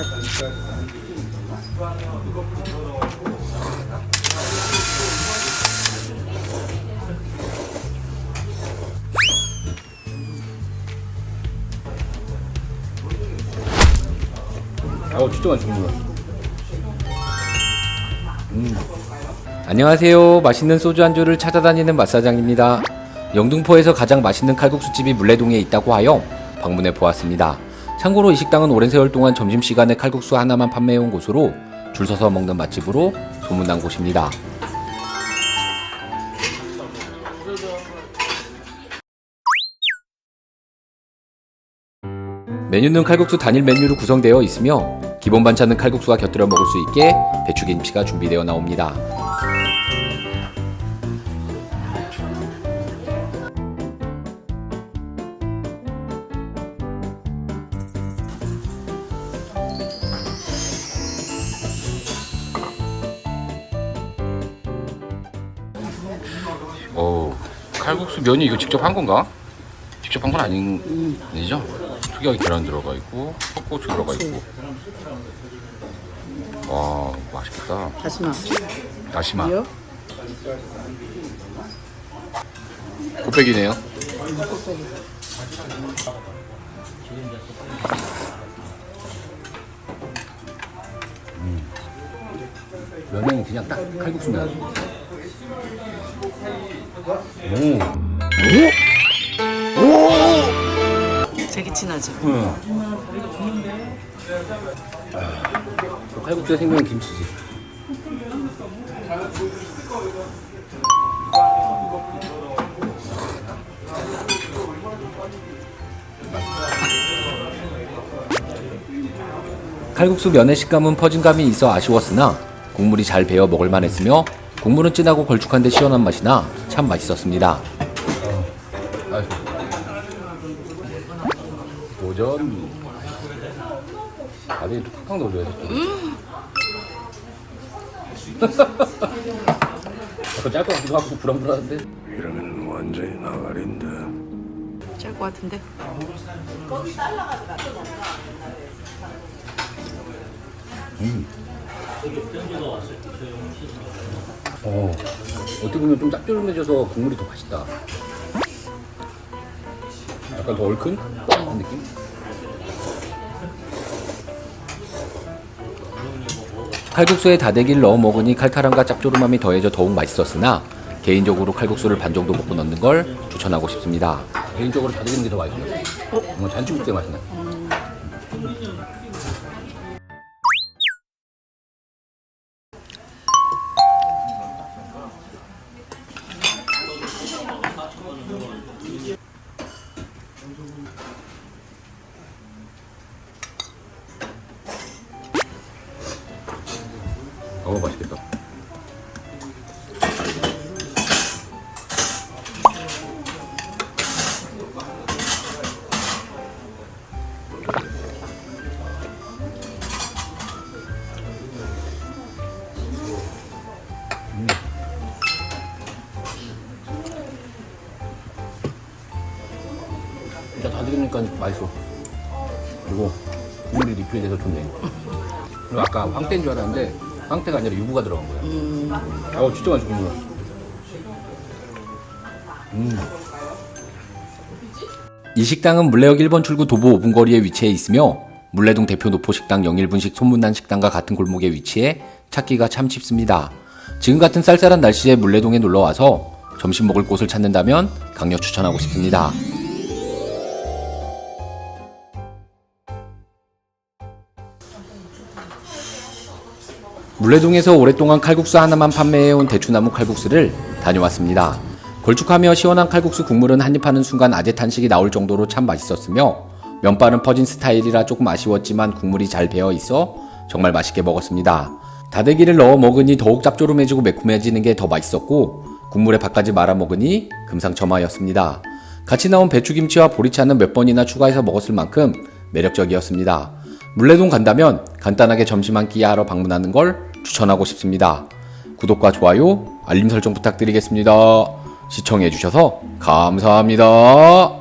어 진짜 맛있어 국물. 안녕하세요. 맛있는 소주 안주를 찾아다니는 맛사장입니다. 영등포에서 가장 맛있는 칼국수집이 물레동에 있다고 하여 방문해 보았습니다. 참고로 이 식당은 오랜 세월 동안 점심시간에 칼국수 하나만 판매해온 곳으로 줄 서서 먹는 맛집으로 소문난 곳입니다. 메뉴는 칼국수 단일 메뉴로 구성되어 있으며 기본 반찬은 칼국수와 곁들여 먹을 수 있게 배추김치가 준비되어 나옵니다. 칼국수 면이 이거 직접 한 건가? 직접 한 건 아닌 아니죠? 특이하게 계란 들어가 있고 헛고추 들어가 있고. 와, 맛있겠다. 다시마. 다시마. 이요? 곱빼기네요. 면은 그냥 딱 칼국수 면. 되게 진하죠. 그 칼국수의 생명은 김치지. 칼국수 면의 식감은 퍼진감이 있어 아쉬웠으나 국물이 잘 배어 먹을만 했으며 국물은 진하고 걸쭉한데 시원한 맛이 나 참 맛있었습니다. 도전. 다들 툭툭 넣어줘야지. 약간 짧것 같기도 하고 불안불안한데. 이러면 완전히 나가린다. 짤것 같은데. 어. 어떻게 보면 좀 짭조름해져서 국물이 더 맛있다. 약간 더 얼큰? 그런 느낌? 칼국수에 다대기를 넣어 먹으니 칼칼함과 짭조름함이 더해져 더욱 맛있었으나 개인적으로 칼국수를 반 정도 먹고 넣는 걸 추천하고 싶습니다. 개인적으로 다대기는 게 더 맛있어. 뭔가 잔치국수 맛이 나. 어 맛있겠다. 진짜 다대기니까 맛있어. 그리고 국물이 리필이 돼서 좋네. 그리고 아까 황태인 줄 알았는데 황태가 아니라 유부가 들어간 거야. 음. 어 진짜 맛있어 국물. 이 식당은 물레역 1번 출구 도보 5분 거리에 위치해 있으며 물레동 대표 노포식당 영일분식 소문난 식당과 같은 골목에 위치해 찾기가 참 쉽습니다. 지금 같은 쌀쌀한 날씨에 물레동에 놀러 와서 점심 먹을 곳을 찾는다면 강력 추천하고 싶습니다. 물레동에서 오랫동안 칼국수 하나만 판매해온 대추나무 칼국수를 다녀왔습니다. 걸쭉하며 시원한 칼국수 국물은 한입 하는 순간 아재 탄식이 나올 정도로 참 맛있었으며 면발은 퍼진 스타일이라 조금 아쉬웠지만 국물이 잘 배어 있어 정말 맛있게 먹었습니다. 다대기를 넣어 먹으니 더욱 짭조름해지고 매콤해지는 게 더 맛있었고 국물에 밥까지 말아 먹으니 금상첨화였습니다. 같이 나온 배추김치와 보리차는 몇 번이나 추가해서 먹었을 만큼 매력적이었습니다. 물레동 간다면 간단하게 점심 한 끼 하러 방문하는 걸 추천하고 싶습니다. 구독과 좋아요, 알림 설정 부탁드리겠습니다. 시청해주셔서 감사합니다.